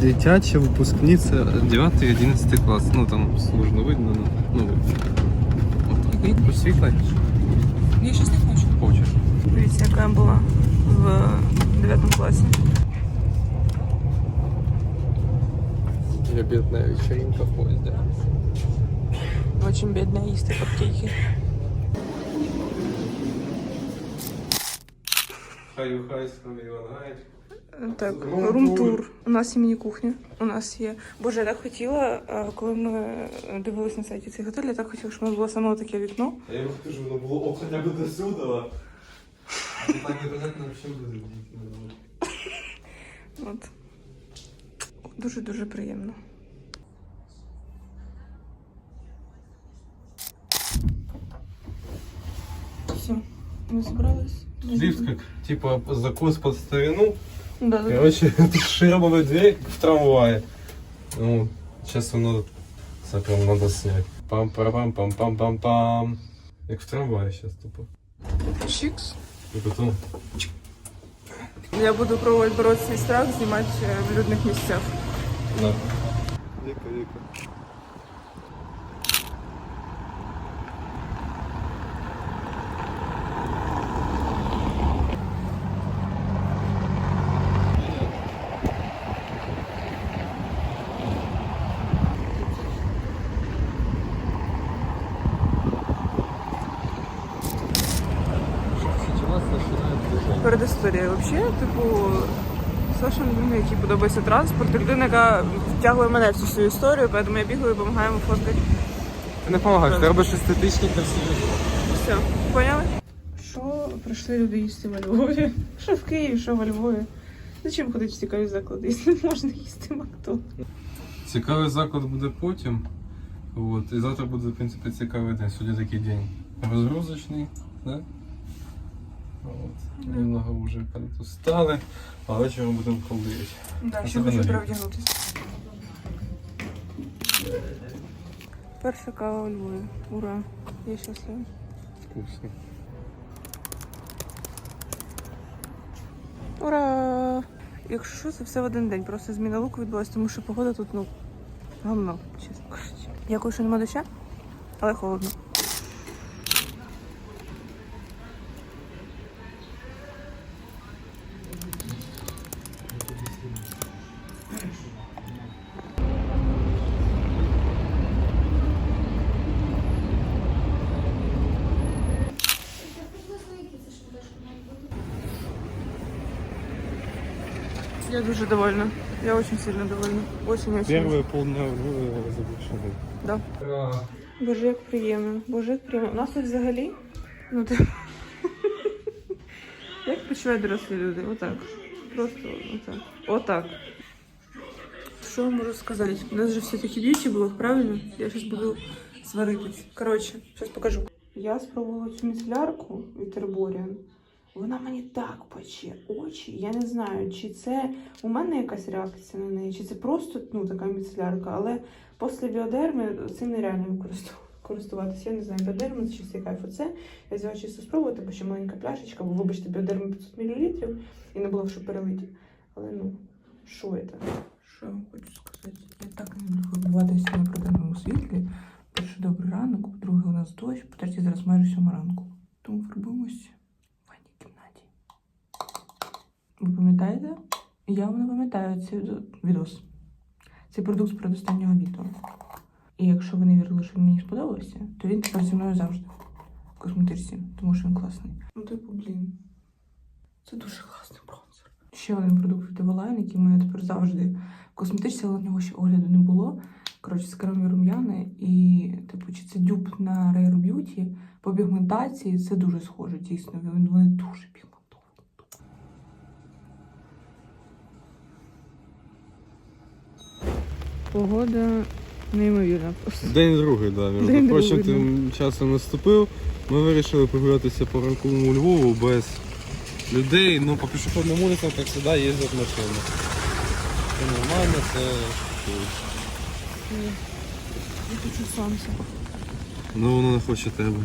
Дитяча випускниця 9-11 клас. Ну там сложно видно. Ну, ну отак. Посвітлай. Я щось не хочу. Хочеш. Дивіться, яка я була в 9 класі. Я бідна вечеринка в поїзді. Очень бідна їсти коптейки. Хай хай з Іван Гаєч. Так, Рум-тур. У нас є міні-кухня. У нас є. Боже, я так хотіла, коли ми дивились на сайті цей готель, я так хотіла, щоб у нас було саме таке вікно. А я йому кажу, воно було хоча б до сюди. А так непонятно, буде. От. Дуже-дуже приємно. Все, ми зібрались. Лифт как, типа, закос под старину. Да, да. Короче, шрамовая дверь в трамвае. Ну, сейчас воно це прям надо снять. пам пам пам пам пам пам пам Як в трамвае сейчас тупо. Чикс. І потім Я буду пробувати боротися свій страх, знімати е, в людних місцях. на. Начинает движение. Перед історією. Взагалі, типу, Саша людина, якій подобається транспорт, людина, яка втягує мене в цю всю історію, тому я бігаю і допомагаю йому фоткати. Ти не допомагаєш, ти робиш естетичні красиві. Все, поняли? Що прийшли люди їсти во Львові? Що в Києві, що во Львові? Зачем ходити в цікаві заклади, якщо не можна їсти Макдональдс? Цікавий заклад буде потім. От. І завтра буде, в принципі, цікавий день. Сьогодні такий день розгрузочний, да? Немного вже устали, а вечором будемо холодити. Да, ще хочу наліво. Перша кава у Львові. Ура! Я щаслива. Вкусно. Ура! Якщо що, це все в один день. Просто зміна луку відбулася, тому що погода тут, ну, гамно, чесно кажучи. Дякую, що нема доща, але холодно. Я дуже довольна. Я очень сильно довольна. Очень-очень. Первые полдня завершены. Да. Боже, як приємно. Боже, як приємно. У нас тут взагалі. Ну ти. Як почувають дорослі люди? Отак. Просто отак. Отак. Що я можу сказати? У нас же все таки б'юті було, правильно? Я зараз буду сваритись. Коротше, зараз покажу. Я спробувала цю міцлярку від Терборіан. Вона мені так пече очі. Я не знаю, чи це у мене якась реакція на неї, чи це просто ну, така міцлярка, але після біодерми цим нереально. Користуватися, я не знаю, біодерми це чистий кайф. Оце я взяла чисто спробувати, бо ще маленька пляшечка, бо вибачте, біодерми 500 мл і не було що перелиті. Але ну, що це? Що я хочу сказати? Я так не люблю фарбуватися на проданому світлі. Перше добрий ранок, по-друге, у нас дощ, по-третє, зараз майже сьома ранку. Тому фарбуємося Ви пам'ятаєте? Я вам не пам'ятаю цей відо- відос. Цей продукт з передостаннього відео. І якщо ви не вірили, що він мені сподобався, то він тепер зі мною завжди в косметичці, тому що він класний. Ну, типу, блін. Це дуже класний бронзер. Ще один продукт від Eveline, який в мене тепер завжди в косметичці, але в нього ще огляду не було. Коротше, з кремові рум'яни і, типу, чи це дюб на Rare Beauty по пігментації це дуже схоже, дійсно. Вони дуже пігментовані. Погода неймовірна просто. День другий, да, між День прочим, другий, тим часом наступив. Ми вирішили прогулятися по ранковому Львову без людей. Ну, по пішохідним вулицям, як завжди, їздять машини. Це нормально, це круто. Я хочу сонце. Ну воно не хоче тебе.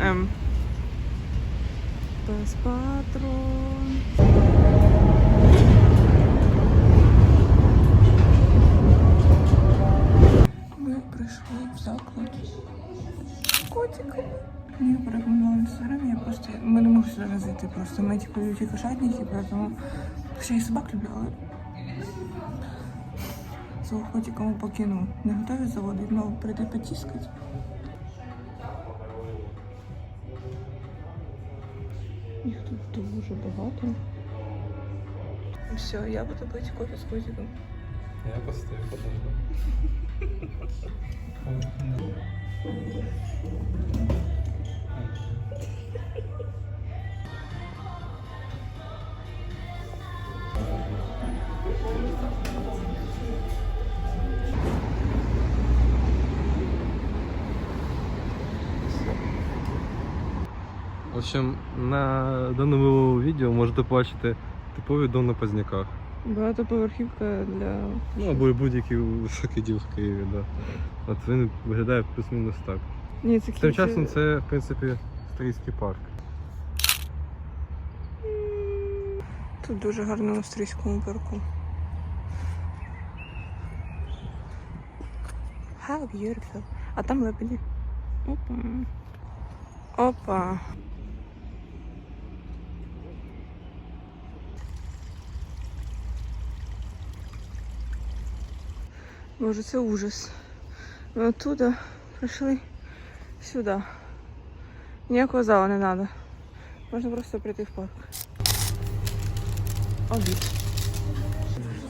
Ем. Без патрон. Ми прийшли в заклад з. Мені порекомендували в інстаграмі, я просто ми не можемо сюди зайти просто. Ми типу люті кошатники, поэтому ще й собак люблю, але свого котика ми покинув. Не готові заводити, мав прийти потіскати. Багато. Все, я буду пити кофе з котиком. Я постою, подожду. общем, на даному відео можете бачити типовий дом на Позняках. Багатоповерхівка для. Ну, або будь-який високий дім в Києві, да. От він виглядає плюс-мінус так. Ні, це Тим часом це, в принципі, Стрийський парк. Тут дуже гарно в австрійському парку. How beautiful. А там лебеді. Опа. Опа. Боже, це ужас. Ми оттуда прийшли сюди. Ніякого зала не треба. Можна просто прийти в парк. Обід.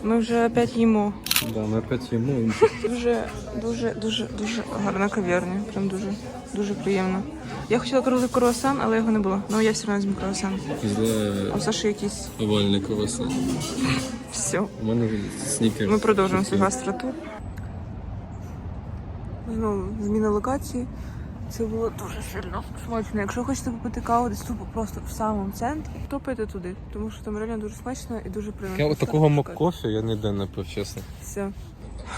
Ми вже опять їмо. Да, ми опять їмо. Дуже, дуже, дуже, дуже гарна кав'ярня. Прям дуже, дуже приємно. Я хотіла крути круасан, але його не було. Ну я все одно візьму круасан. А в Саші якийсь овальний круасан. все. У мене снікерс. Ми продовжуємо свій гастротур. Знову зміна локації. Це було дуже сильно смачно. Якщо хочете попити каву десь тупо просто в самому центрі, то пийте туди, тому що там реально дуже смачно і дуже приємно. Я от такого мак-кофе я ніде не пив, чесно. Все.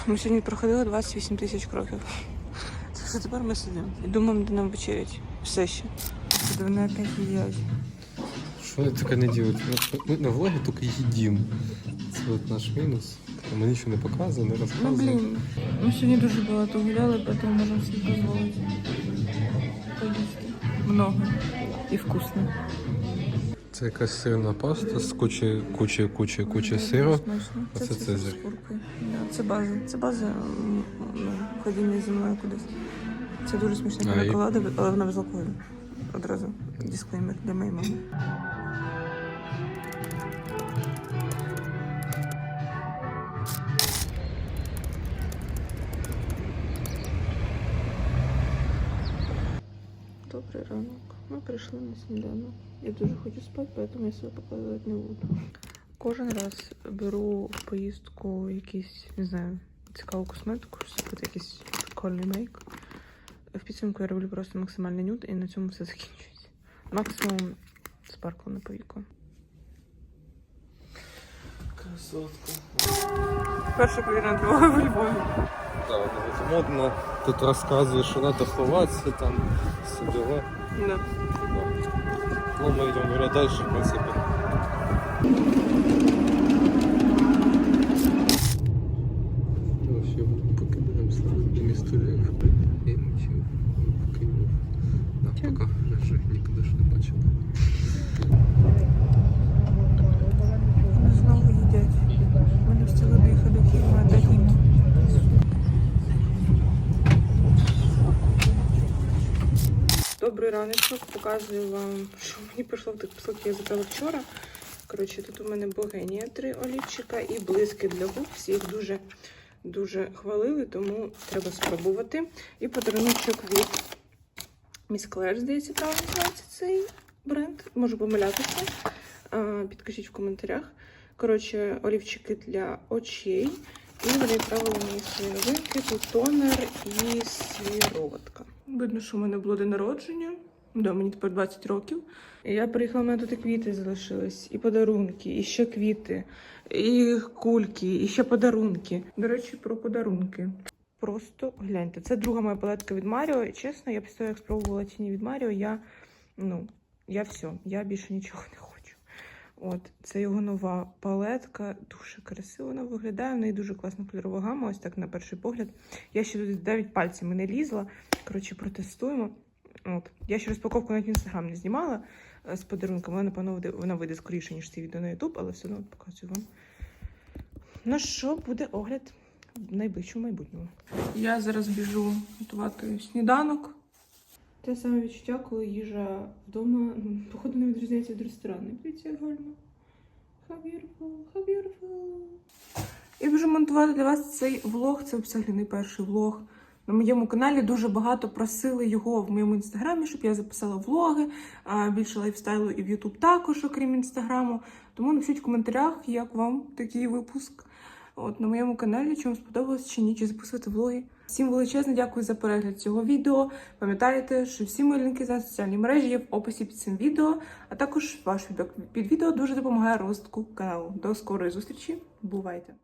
Ми сьогодні проходили 28 тисяч кроків. Так що тепер ми сидимо і думаємо, де нам вечерять. Все ще. Де вони опять їдять. Що я таке не ділять? Ми, ми на влогі тільки їдім. Це от наш мінус. Ми нічого не показуємо, не Ну блін, ми сьогодні дуже багато гуляли, тому можемо собі дозволити. Поїсти. Много. І вкусно. Це якась сирна паста з кучі, кучі, кучі, кучі сиру. смачно. А це це з куркою. Да, це база. Це база м, ну, ходіння зі мною кудись. Це дуже смачна А, і- але вона без алкоголю. Одразу. Дисклеймер для моєї мами. Ранок. Ми прийшли на сніданок. Я дуже хочу спати, тому я себе показувати не буду. Кожен раз беру в поїздку якийсь, не знаю, цікаву косметику, щоб зробити якийсь прикольний мейк. В підсумку я роблю просто максимальний нюд і на цьому все закінчується. Максимум спаркл на повіку. Красотка. Перша повірна тривога в Львові. Так, от модно. Тут розказує, що треба ховатися, там все дела. Да. Ну, ми йдемо далі, в принципі. Вообще покидаємо сразу місто Львів. І ночів в Київ. Да, Чим? поки вже нікуди ж не бачили. Вони знову їдять. Ми не встигли доїхати до Києва, а так їмо. Добрий раночок. Показую вам, що мені прийшло в тих посилки, я забрала вчора. Коротше, тут у мене богенія три олівчика і блиски для губ. Всі їх дуже дуже хвалили, тому треба спробувати. І подаруночок від Miss Claire, здається, правильно називається цей бренд. Можу помилятися. Підкажіть в коментарях. Коротше, олівчики для очей. І вони відправили мені свої новинки. Тут тонер і сироватка. Видно, що в мене було день народження. Да, мені тепер 20 років. І я приїхала, у мене тут і квіти залишились, і подарунки, і ще квіти, і кульки, і ще подарунки. До речі, про подарунки. Просто гляньте, це друга моя палетка від Маріо. І чесно, я після того, як спробувала тіні від Маріо, я ну, я все, я більше нічого не хочу. От, це його нова палетка, дуже красиво вона виглядає. В неї дуже класна кольорова гама, ось так на перший погляд. Я ще туди навіть пальцями не лізла. Коротше, протестуємо. От. Я ще розпаковку навіть в інстаграм не знімала е, з подарунком. Вона, напевно, вона вийде скоріше, ніж це відео на Ютуб, але все одно от показую вам. На що буде огляд в найближчому майбутньому. Я зараз біжу готувати сніданок. Те саме відчуття, коли їжа вдома, ну, походу, не відрізняється від ресторану. Дивіться, як гарно. Beautiful, how beautiful. Біжу монтувати для вас цей влог. Це взагалі не перший влог. На моєму каналі дуже багато просили його в моєму інстаграмі, щоб я записала влоги, більше лайфстайлу і в Ютуб також, окрім інстаграму. Тому напишіть в коментарях, як вам такий випуск. От на моєму каналі, чи вам сподобалось чи ні, чи записувати влоги. Всім величезне дякую за перегляд цього відео. Пам'ятайте, що всі мої лінки на соціальні мережі є в описі під цим відео, а також ваш фідбек під відео дуже допомагає розвитку каналу. До скорої зустрічі. Бувайте!